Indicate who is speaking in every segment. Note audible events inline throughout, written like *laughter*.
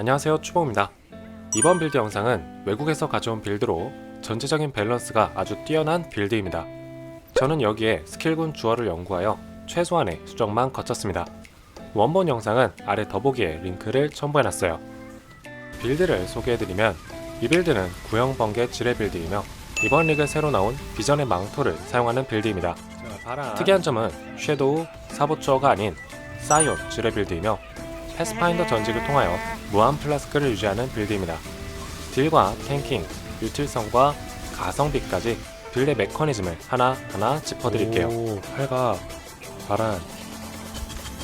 Speaker 1: 안녕하세요 추보입니다. 이번 빌드 영상은 외국에서 가져온 빌드로 전체적인 밸런스가 아주 뛰어난 빌드입니다. 저는 여기에 스킬군 주어를 연구하여 최소한의 수정만 거쳤습니다. 원본 영상은 아래 더보기에 링크를 첨부해놨어요. 빌드를 소개해드리면 이 빌드는 구형 번개 지뢰 빌드이며 이번 리그에 새로 나온 비전의 망토를 사용하는 빌드입니다. 특이한 점은 섀도우 사보초어가 아닌 사이온 지뢰 빌드이며 패스파인더 전직을 통하여 무한 플라스크를 유지하는 빌드입니다. 딜과 탱킹, 유틸성과 가성비까지 빌드의 메커니즘을 하나하나 짚어드릴게요. 오, 활과 바란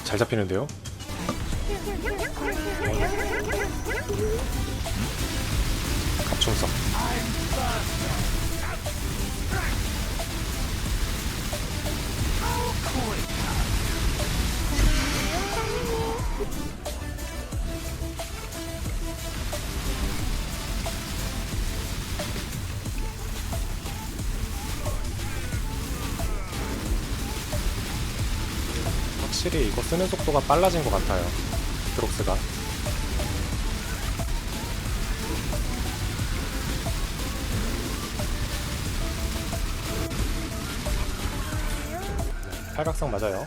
Speaker 1: 잘 잡히는데요? 갑충성 확실히 이거 쓰는 속도가 빨라진 것 같아요. 드록스가. 네, 팔각성 맞아요.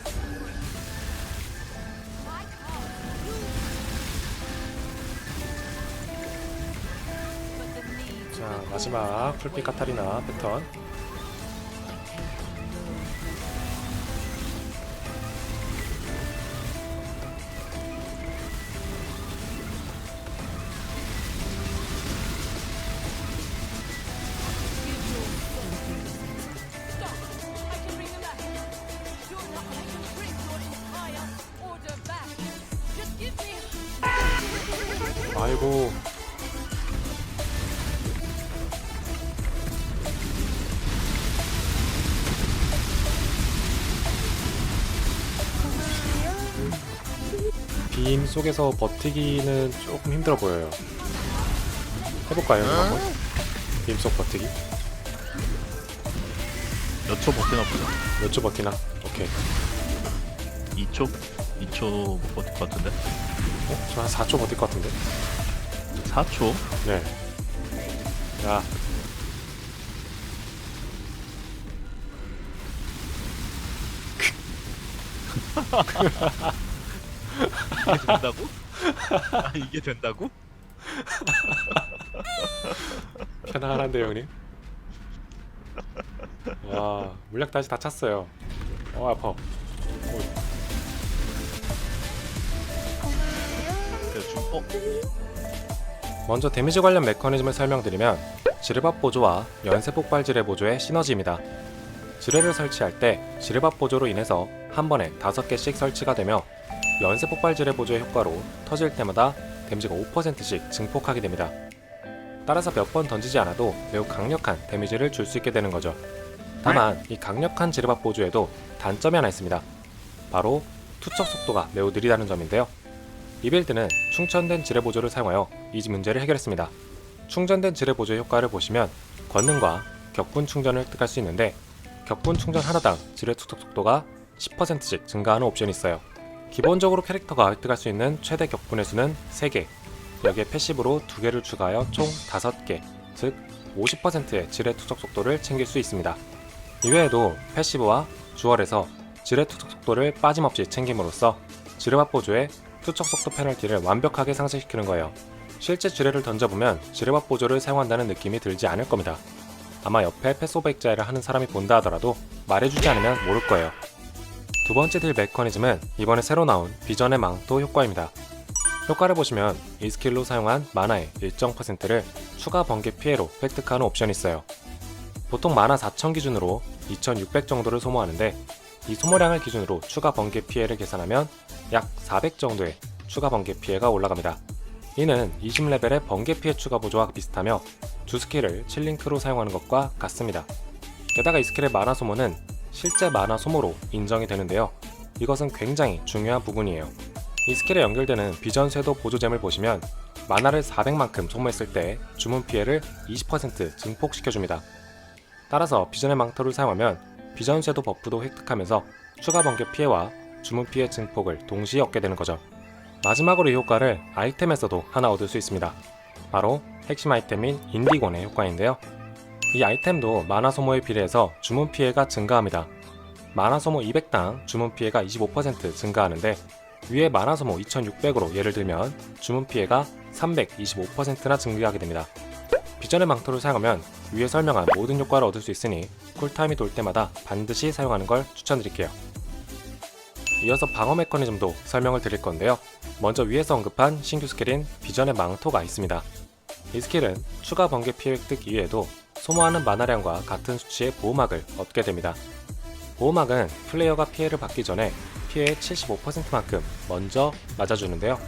Speaker 1: 자 마지막 풀빛 카타리나 패턴. 속에서 버티기는 조금 힘들어 보여요. 해볼까요, 이거 한번? 빔속 버티기?
Speaker 2: 몇 초 버티나 보자.
Speaker 1: 몇 초 버티나? 오케이.
Speaker 2: 2초? 2초 못 버틸 것 같은데?
Speaker 1: 어? 저한 4초 버틸 것 같은데?
Speaker 2: 4초?
Speaker 1: 네. 야, *laughs*
Speaker 2: 이게 된다고? 아, 이게 된다고?
Speaker 1: 편안한데요, 형님? 와, 물약 다시 다 찼어요. 어, 아파.
Speaker 2: 그래서 좀, 어?
Speaker 1: 먼저 데미지 관련 메커니즘을 설명드리면 지뢰밥 보조와 연쇄 폭발 지뢰 보조의 시너지입니다. 지뢰를 설치할 때 지뢰밥 보조로 인해서 한 번에 5개씩 설치가 되며 연쇄 폭발 지뢰 보조의 효과로 터질 때마다 데미지가 5%씩 증폭하게 됩니다. 따라서 몇 번 던지지 않아도 매우 강력한 데미지를 줄 수 있게 되는 거죠. 다만 이 강력한 지뢰밥 보조에도 단점이 하나 있습니다. 바로 투척 속도가 매우 느리다는 점인데요. 이 빌드는 충전된 지뢰 보조를 사용하여 이 문제를 해결했습니다. 충전된 지뢰 보조의 효과를 보시면 권능과 격분 충전을 획득할 수 있는데 격분 충전 하나당 지뢰 투척 속도가 10%씩 증가하는 옵션이 있어요. 기본적으로 캐릭터가 획득할 수 있는 최대 격분의 수는 3개, 여기에 패시브로 2개를 추가하여 총 5개, 즉 50%의 지뢰 투척 속도를 챙길 수 있습니다. 이외에도 패시브와 주얼에서 지뢰 투척 속도를 빠짐없이 챙김으로써 지뢰밥 보조의 투척 속도 페널티를 완벽하게 상쇄시키는 거예요. 실제 지뢰를 던져보면 지뢰밥 보조를 사용한다는 느낌이 들지 않을 겁니다. 아마 옆에 액자를 하는 사람이 본다 하더라도 말해주지 않으면 모를 거예요. 두 번째 딜 메커니즘은 이번에 새로 나온 비전의 망토 효과입니다. 효과를 보시면 이 스킬로 사용한 마나의 일정 퍼센트를 추가 번개 피해로 획득하는 옵션이 있어요. 보통 마나 4000 기준으로 2600 정도를 소모하는데 이 소모량을 기준으로 추가 번개 피해를 계산하면 약 400 정도의 추가 번개 피해가 올라갑니다. 이는 20레벨의 번개 피해 추가 보조와 비슷하며 두 스킬을 7링크로 사용하는 것과 같습니다. 게다가 이 스킬의 마나 소모는 실제 마나 소모로 인정이 되는데요. 이것은 굉장히 중요한 부분이에요. 이 스킬에 연결되는 비전 쇄도 보조잼을 보시면 마나를 400만큼 소모했을 때 주문 피해를 20% 증폭시켜줍니다. 따라서 비전의 망토를 사용하면 비전 쇄도 버프도 획득하면서 추가 번개 피해와 주문 피해 증폭을 동시에 얻게 되는 거죠. 마지막으로 이 효과를 아이템에서도 하나 얻을 수 있습니다. 바로 핵심 아이템인 인디곤의 효과인데요. 이 아이템도 마나 소모에 비례해서 주문 피해가 증가합니다. 마나 소모 200당 주문 피해가 25% 증가하는데 위에 마나 소모 2600으로 예를 들면 주문 피해가 325%나 증가하게 됩니다. 비전의 망토를 사용하면 위에 설명한 모든 효과를 얻을 수 있으니 쿨타임이 돌 때마다 반드시 사용하는 걸 추천드릴게요. 이어서 방어 메커니즘도 설명을 드릴 건데요. 먼저 위에서 언급한 신규 스킬인 비전의 망토가 있습니다. 이 스킬은 추가 번개 피해 획득 이외에도 소모하는 만화량과 같은 수치의 보호막을 얻게 됩니다. 보호막은 플레이어가 피해를 받기 전에 피해의 75%만큼 먼저 맞아주는데요.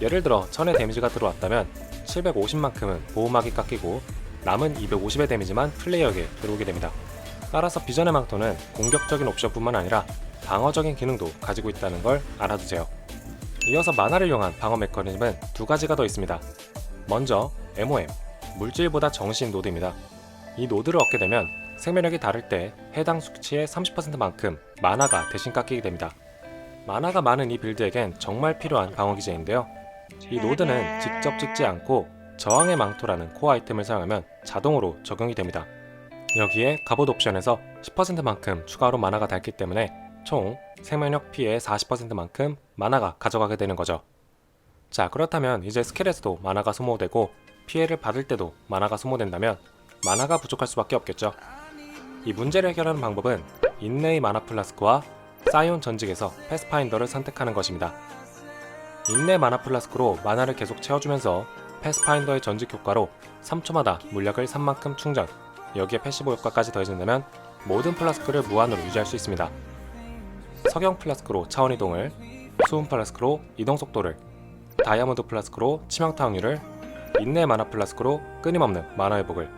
Speaker 1: 예를 들어 1000의 데미지가 들어왔다면 750만큼은 보호막이 깎이고 남은 250의 데미지만 플레이어에게 들어오게 됩니다. 따라서 비전의 망토는 공격적인 옵션뿐만 아니라 방어적인 기능도 가지고 있다는 걸 알아두세요. 이어서 만화를 이용한 방어 메커니즘은 두 가지가 더 있습니다. 먼저 MOM, 물질보다 정신 노드입니다. 이 노드를 얻게 되면 생명력이 다를 때 해당 수치의 30%만큼 만화가 대신 깎이게 됩니다. 만화가 많은 이 빌드에겐 정말 필요한 방어 기제인데요. 이 노드는 직접 찍지 않고 저항의 망토라는 코어 아이템을 사용하면 자동으로 적용이 됩니다. 여기에 갑옷 옵션에서 10%만큼 추가로 만화가 닳기 때문에 총 생명력 피해의 40%만큼 만화가 가져가게 되는 거죠. 자, 그렇다면 이제 스킬에서도 만화가 소모되고 피해를 받을 때도 만화가 소모된다면 만화가 부족할 수밖에 없겠죠. 이 문제를 해결하는 방법은 인내의 마나 플라스크와 사이온 전직에서 패스파인더를 선택하는 것입니다. 인내 마나 플라스크로 만화를 계속 채워주면서 패스파인더의 전직 효과로 3초마다 물약을 3만큼 충전, 여기에 패시브 효과까지 더해진다면 모든 플라스크를 무한으로 유지할 수 있습니다. 석영 플라스크로 차원 이동을, 수은 플라스크로 이동 속도를, 다이아몬드 플라스크로 치명타 확률을, 인내 마나 플라스크로 끊임없는 만화 회복을,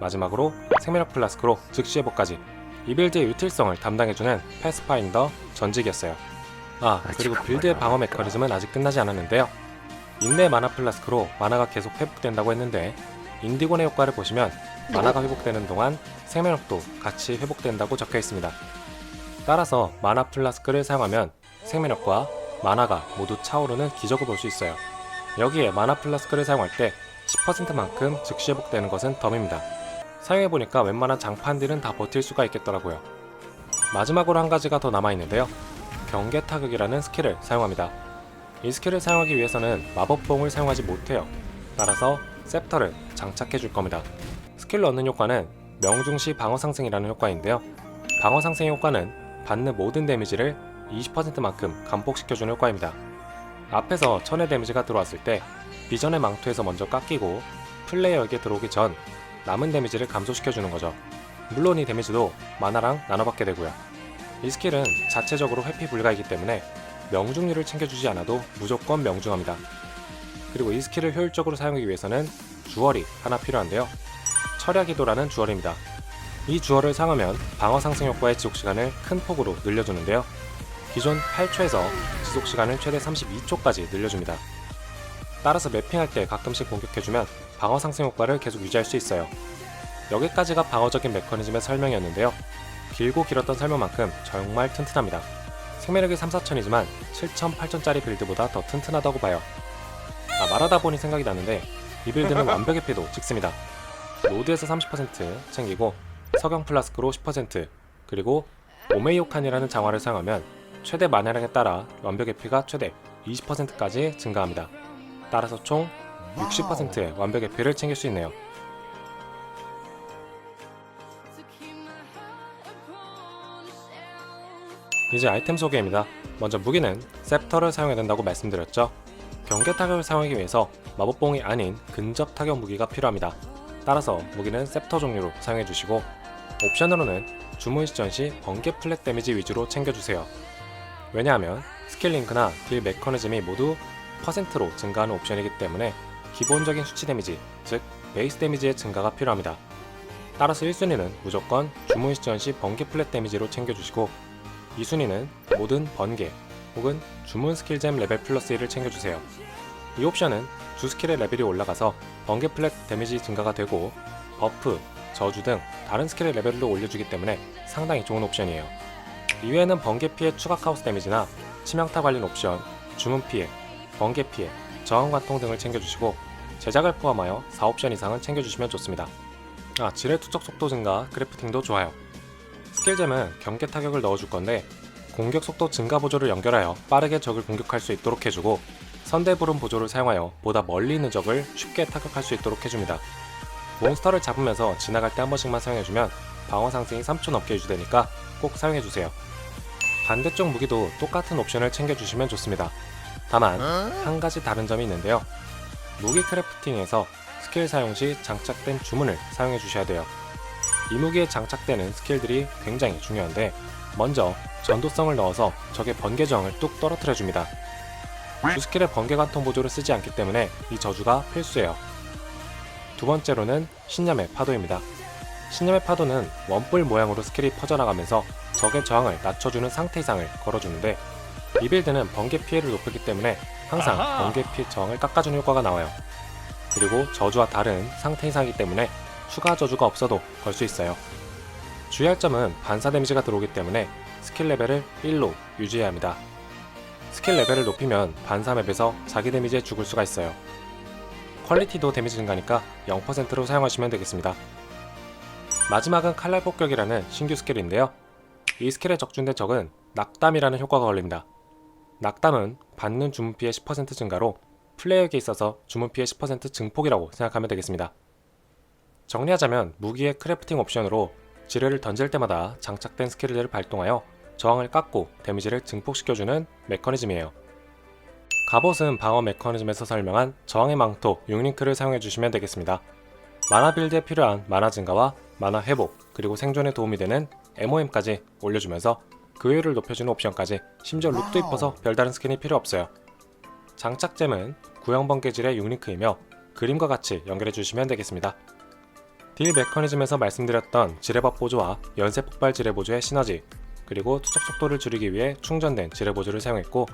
Speaker 1: 마지막으로 생명력 플라스크로 즉시 회복까지 이 빌드의 유틸성을 담당해주는 패스파인더 전직이었어요. 아 그리고 빌드의 방어 메커니즘은 아직 끝나지 않았는데요. 인내 마나 플라스크로 만화가 계속 회복된다고 했는데 인디곤의 효과를 보시면 만화가 회복되는 동안 생명력도 같이 회복된다고 적혀 있습니다. 따라서 마나 플라스크를 사용하면 생명력과 만화가 모두 차오르는 기적을 볼 수 있어요. 여기에 마나 플라스크를 사용할 때 10%만큼 즉시 회복되는 것은 덤입니다. 사용해보니까 웬만한 장판들은 다 버틸 수가 있겠더라고요. 마지막으로 한 가지가 더 남아있는데요. 경계 타격이라는 스킬을 사용합니다. 이 스킬을 사용하기 위해서는 마법봉을 사용하지 못해요. 따라서 셉터를 장착해 줄 겁니다. 스킬로 얻는 효과는 명중시 방어 상승이라는 효과인데요. 방어 상승 효과는 받는 모든 데미지를 20%만큼 감폭시켜주는 효과입니다. 앞에서 1000의 데미지가 들어왔을 때 비전의 망토에서 먼저 깎이고 플레이어에게 들어오기 전 남은 데미지를 감소시켜주는 거죠. 물론 이 데미지도 마나랑 나눠받게 되고요. 이 스킬은 자체적으로 회피 불가이기 때문에 명중률을 챙겨주지 않아도 무조건 명중합니다. 그리고 이 스킬을 효율적으로 사용하기 위해서는 주얼이 하나 필요한데요. 철야기도라는 주얼입니다. 이 주얼을 사용하면 방어 상승 효과의 지속 시간을 큰 폭으로 늘려주는데요. 기존 8초에서 지속 시간을 최대 32초까지 늘려줍니다. 따라서 매핑할 때 가끔씩 공격해주면 방어 상승 효과를 계속 유지할 수 있어요. 여기까지가 방어적인 메커니즘의 설명이었는데요. 길고 길었던 설명만큼 정말 튼튼합니다. 생명력이 3, 4천이지만 7천, 8천짜리 빌드보다 더 튼튼하다고 봐요. 아, 말하다 보니 생각이 나는데 이 빌드는 *laughs* 완벽의 피도 찍습니다. 노드에서 30% 챙기고 석영 플라스크로 10% 그리고 오메이오칸이라는 장화를 사용하면 최대 만화량에 따라 완벽의 피가 최대 20%까지 증가합니다. 따라서 총 60%의 완벽의 피를 챙길 수 있네요. 이제 아이템 소개입니다. 먼저 무기는 셉터를 사용해야 된다고 말씀드렸죠. 경계 타격을 사용하기 위해서 마법봉이 아닌 근접 타격 무기가 필요합니다. 따라서 무기는 셉터 종류로 사용해 주시고 옵션으로는 주문 시전 시 번개 플랫 데미지 위주로 챙겨주세요. 왜냐하면 스킬 링크나 딜 메커니즘이 모두 퍼센트로 증가하는 옵션이기 때문에 기본적인 수치 데미지, 즉 베이스 데미지의 증가가 필요합니다. 따라서 1순위는 무조건 주문 시전 시 번개 플랫 데미지로 챙겨주시고 2순위는 모든 번개 혹은 주문 스킬잼 레벨 플러스 1을 챙겨주세요. 이 옵션은 주 스킬의 레벨이 올라가서 번개 플랫 데미지 증가가 되고 버프, 저주 등 다른 스킬의 레벨도 올려주기 때문에 상당히 좋은 옵션이에요. 이외에는 번개 피해 추가 카우스 데미지나 치명타 관련 옵션, 주문 피해, 번개 피해, 저항 관통 등을 챙겨주시고 제작을 포함하여 4옵션 이상은 챙겨주시면 좋습니다. 아, 지뢰 투척 속도 증가, 크래프팅도 좋아요. 스킬잼은 경계 타격을 넣어줄 건데 공격 속도 증가 보조를 연결하여 빠르게 적을 공격할 수 있도록 해주고 선대부름 보조를 사용하여 보다 멀리 있는 적을 쉽게 타격할 수 있도록 해줍니다. 몬스터를 잡으면서 지나갈 때 한 번씩만 사용해주면 방어 상승이 3초 넘게 유지되니까 꼭 사용해주세요. 반대쪽 무기도 똑같은 옵션을 챙겨주시면 좋습니다. 다만 한 가지 다른 점이 있는데요. 무기 크래프팅에서 스킬 사용 시 장착된 주문을 사용해 주셔야 돼요. 이 무기에 장착되는 스킬들이 굉장히 중요한데 먼저 전도성을 넣어서 적의 번개 저항을 뚝 떨어뜨려 줍니다. 주 스킬의 번개 관통 보조를 쓰지 않기 때문에 이 저주가 필수예요. 두 번째로는 신념의 파도입니다. 신념의 파도는 원뿔 모양으로 스킬이 퍼져나가면서 적의 저항을 낮춰주는 상태 이상을 걸어주는데 이 빌드는 번개 피해를 높이기 때문에 항상! 번개 피해 저항을 깎아주는 효과가 나와요. 그리고 저주와 다른 상태 이상이기 때문에 추가 저주가 없어도 걸 수 있어요. 주의할 점은 반사 데미지가 들어오기 때문에 스킬 레벨을 1로 유지해야 합니다. 스킬 레벨을 높이면 반사 맵에서 자기 데미지에 죽을 수가 있어요. 퀄리티도 데미지 증가니까 0%로 사용하시면 되겠습니다. 마지막은 칼날 폭격이라는 신규 스킬인데요. 이 스킬에 적중된 적은 낙담이라는 효과가 걸립니다. 낙담은 받는 주문 피해 10% 증가로 플레이어에게 있어서 주문 피해 10% 증폭이라고 생각하면 되겠습니다. 정리하자면 무기의 크래프팅 옵션으로 지뢰를 던질 때마다 장착된 스킬을 발동하여 저항을 깎고 데미지를 증폭시켜주는 메커니즘이에요. 갑옷은 방어 메커니즘에서 설명한 저항의 망토 6링크를 사용해 주시면 되겠습니다. 만화 빌드에 필요한 만화 증가와 만화 회복 그리고 생존에 도움이 되는 MOM까지 올려주면서 그 효율을 높여주는 옵션까지 심지어 룩도 이뻐서 별다른 스킨이 필요 없어요. 장착잼은 구형 번개질의 6링크이며 그림과 같이 연결해 주시면 되겠습니다. 딜 메커니즘에서 말씀드렸던 지뢰밥 보조와 연쇄 폭발 지뢰 보조의 시너지 그리고 투척 속도를 줄이기 위해 충전된 지뢰 보조를 사용했고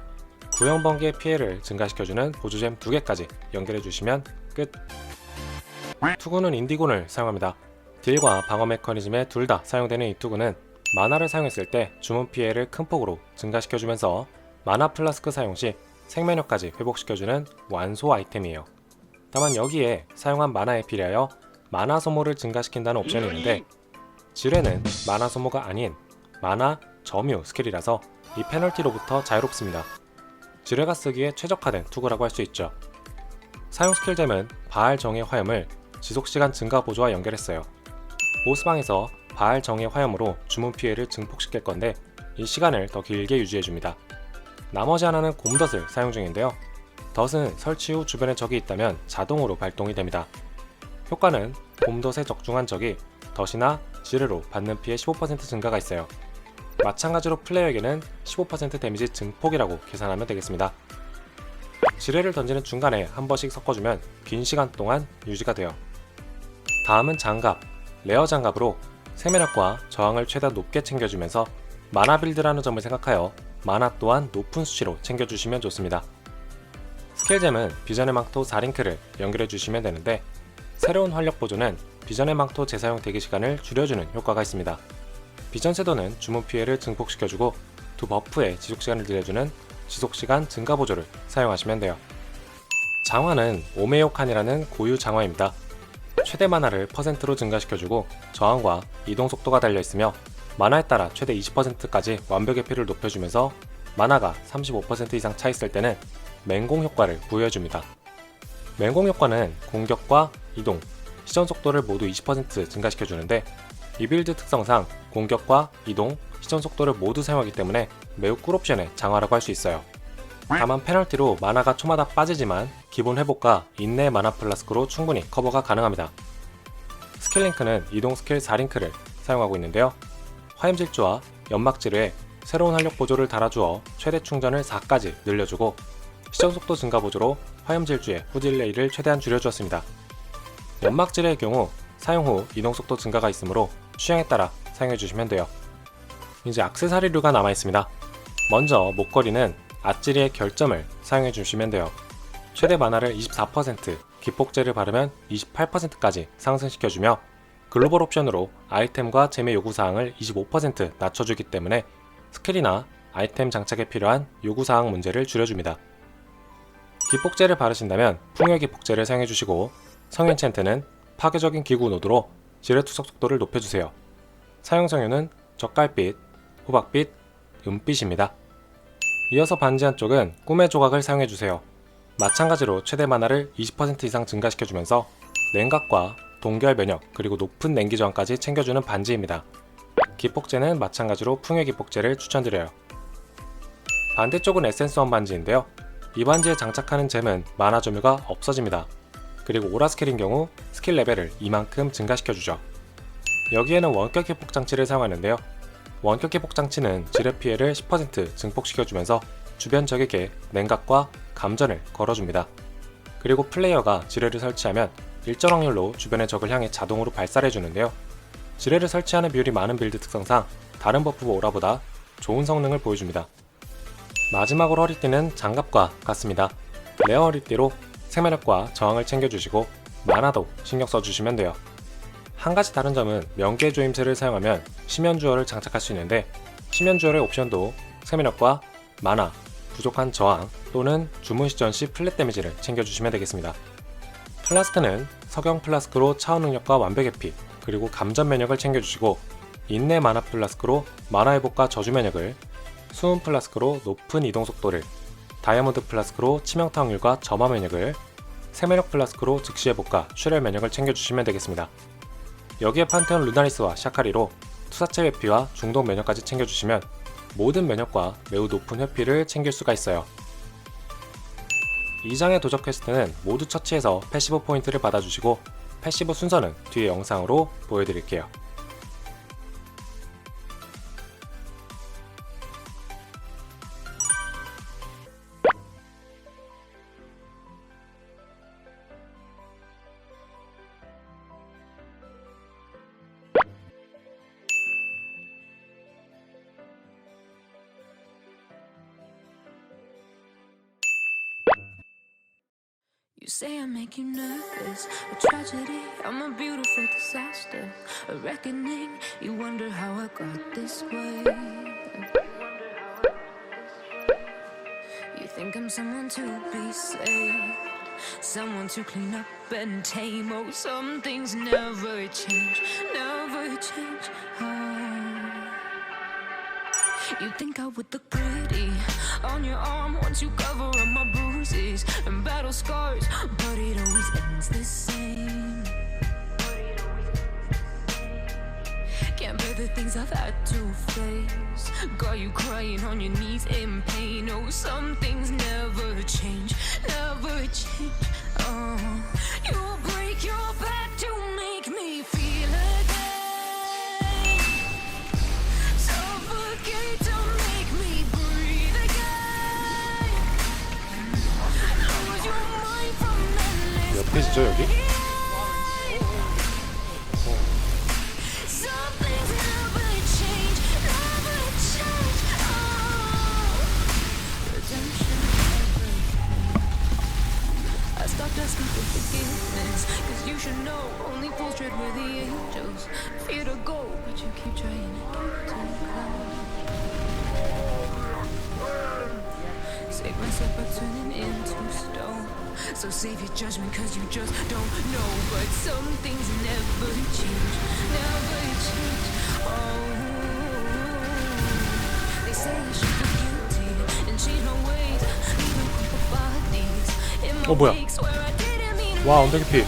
Speaker 1: 구형 번개의 피해를 증가시켜주는 보조잼 2개까지 연결해 주시면 끝. 투구는 인디곤을 사용합니다. 딜과 방어 메커니즘에 둘 다 사용되는 이 투구는 만화를 사용했을 때 주문 피해를 큰 폭으로 증가시켜주면서 만화 플라스크 사용 시 생명력까지 회복시켜주는 완소 아이템이에요. 다만 여기에 사용한 만화에 비례하여 만화 소모를 증가시킨다는 옵션이 있는데 지뢰는 만화 소모가 아닌 만화 점유 스킬이라서 이 페널티로부터 자유롭습니다. 지뢰가 쓰기에 최적화된 투구라고 할 수 있죠. 사용 스킬잼은 바알 정의 화염을 지속시간 증가 보조와 연결했어요. 보스방에서 바알 정의 화염으로 주문 피해를 증폭시킬 건데 이 시간을 더 길게 유지해줍니다. 나머지 하나는 곰덫을 사용 중인데요. 덫은 설치 후 주변에 적이 있다면 자동으로 발동이 됩니다. 효과는 곰덫에 적중한 적이 덫이나 지뢰로 받는 피해 15% 증가가 있어요. 마찬가지로 플레이어에게는 15% 데미지 증폭이라고 계산하면 되겠습니다. 지뢰를 던지는 중간에 한 번씩 섞어주면 긴 시간 동안 유지가 돼요. 다음은 장갑, 레어 장갑으로 생명력과 저항을 최대한 높게 챙겨주면서 만화 빌드라는 점을 생각하여 만화 또한 높은 수치로 챙겨주시면 좋습니다. 스킬잼은 비전의 망토 4링크를 연결해 주시면 되는데 새로운 활력 보조는 비전의 망토 재사용 대기 시간을 줄여주는 효과가 있습니다. 비전 섀도는 주문 피해를 증폭시켜주고 두 버프의 지속 시간을 늘려주는 지속 시간 증가 보조를 사용하시면 돼요. 장화는 오메요칸이라는 고유 장화입니다. 최대 만화를 퍼센트로 증가시켜주고 저항과 이동 속도가 달려 있으며 만화에 따라 최대 20%까지 완벽의 피를 높여주면서 만화가 35% 이상 차 있을 때는 맹공 효과를 부여해줍니다. 맹공 효과는 공격과 이동, 시전 속도를 모두 20% 증가시켜주는데 이 빌드 특성상 공격과 이동, 시전 속도를 모두 사용하기 때문에 매우 꿀옵션의 장화라고 할 수 있어요. 다만 페널티로 만화가 초마다 빠지지만 기본 회복과 인내 만화 플라스크로 충분히 커버가 가능합니다. 스킬 링크는 이동 스킬 4링크를 사용하고 있는데요. 화염질주와 연막질에 새로운 활력 보조를 달아주어 최대 충전을 4까지 늘려주고 시전 속도 증가 보조로 화염질주의 후딜레이를 최대한 줄여주었습니다. 연막질의 경우 사용 후 이동 속도 증가가 있으므로 취향에 따라 사용해 주시면 돼요. 이제 악세사리류가 남아 있습니다. 먼저 목걸이는 아찌리의 결점을 사용해 주시면 돼요. 최대 만화를 24%, 기폭제를 바르면 28%까지 상승시켜주며 글로벌 옵션으로 아이템과 잼의 요구사항을 25% 낮춰주기 때문에 스킬이나 아이템 장착에 필요한 요구사항 문제를 줄여줍니다. 기폭제를 바르신다면 풍요 기폭제를 사용해 주시고 성인 챈트는 파괴적인 기구 노드로 지뢰 투석 속도를 높여주세요. 사용 성유는 젓갈빛, 호박빛, 은빛입니다. 이어서 반지 한쪽은 꿈의 조각을 사용해 주세요. 마찬가지로 최대 만화를 20% 이상 증가시켜주면서 냉각과 동결 면역 그리고 높은 냉기 저항까지 챙겨주는 반지입니다. 기폭제는 마찬가지로 풍요 기폭제를 추천드려요. 반대쪽은 에센스원 반지인데요. 이 반지에 장착하는 잼은 만화 점유가 없어집니다. 그리고 오라스킬인 경우 스킬 레벨을 이만큼 증가시켜주죠. 여기에는 원격 기폭 장치를 사용하는데요. 원격 기폭 장치는 지뢰 피해를 10% 증폭시켜주면서 주변 적에게 냉각과 감전을 걸어줍니다. 그리고 플레이어가 지뢰를 설치하면 일정 확률로 주변의 적을 향해 자동으로 발사를 해주는데요. 지뢰를 설치하는 비율이 많은 빌드 특성상 다른 버프 오라보다 좋은 성능을 보여줍니다. 마지막으로 허리띠는 장갑과 같습니다. 레어 허리띠로 생명력과 저항을 챙겨주시고 만화도 신경 써주시면 돼요. 한 가지 다른 점은 명계 조임새를 사용하면 심연 주얼을 장착할 수 있는데 심연 주얼의 옵션도 생명력과 만화, 부족한 저항 또는 주문 시전 시 플랫 데미지를 챙겨주시면 되겠습니다. 플라스크는 석영 플라스크로 차원 능력과 완벽 회피 그리고 감전 면역을 챙겨주시고 인내 만화 플라스크로 만화 회복과 저주 면역을 수은 플라스크로 높은 이동 속도를 다이아몬드 플라스크로 치명타 확률과 점화 면역을 생명력 플라스크로 즉시 회복과 출혈 면역을 챙겨주시면 되겠습니다. 여기에 판테온 루나리스와 샤카리로 투사체 회피와 중독 면역까지 챙겨주시면 모든 면역과 매우 높은 회피를 챙길 수가 있어요. 이 장의 도적 퀘스트는 모두 처치해서 패시브 포인트를 받아주시고 패시브 순서는 뒤에 영상으로 보여드릴게요.
Speaker 3: Say I make you nervous, a tragedy. I'm a beautiful disaster, a reckoning. You wonder how I got this way. You think I'm someone to be saved, someone to clean up and tame. Oh, some things never change, never change. Oh. You think I would look pretty on your arm once you cover up my bruises and battle scars, but it always ends the same. Can't bear the things I've had to face. Got you crying on your knees in pain. Oh, some things never change, never change. Oh, you break your back
Speaker 1: 페이지죠 여기? 어, 뭐야? 와 언더기피